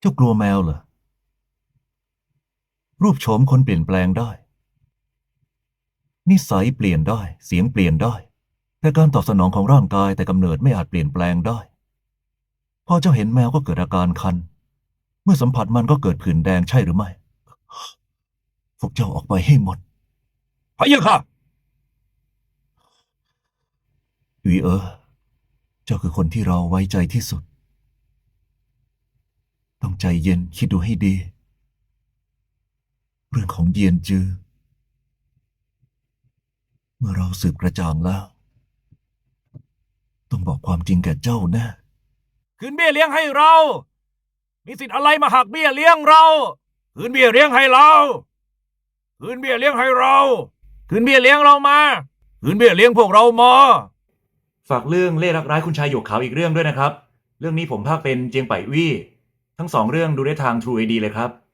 เจ้ากลัวแมวเหรอ รูปโฉมคนเปลี่ยนแปลงได้ นิสัยเปลี่ยนได้ เสียงเปลี่ยนได้ แต่การตอบสนองของร่างกายแต่กำเนิดไม่อาจเปลี่ยนแปลงได้ พอเจ้าเห็นแมวก็เกิดอาการคัน เมื่อสัมผัสมันก็เกิดผื่นแดงใช่หรือไม่ พวกเจ้าออกไปให้หมดพะยะค่ะอุยเออ เจ้าคือคนที่เราไว้ใจที่สุดต้อง ใจเย็นคิดดูให้ดี เรื่องของเยียนจือ เมื่อเราสืบกระจ่างแล้ว ต้องบอกความจริงแก่เจ้าแนะ คืนเบี้ยเลี้ยงให้เรา มีสิทธิ์อะไรมาหักเบี้ยเลี้ยงเรา คืนเบี้ยเลี้ยงให้เรา คืนเบี้ยเลี้ยงให้เรา คืนเบี้ยเลี้ยงเรามา คืนเบี้ยเลี้ยงพวกเรามา ฝากเรื่องเล่รักร้ายคุณชายหยกขาวอีกเรื่องด้วยนะครับ เรื่องนี้ผมภาคเป็นเจียงไปวี่ ทั้งสองเรื่องดูได้ทาง True ID เลยครับ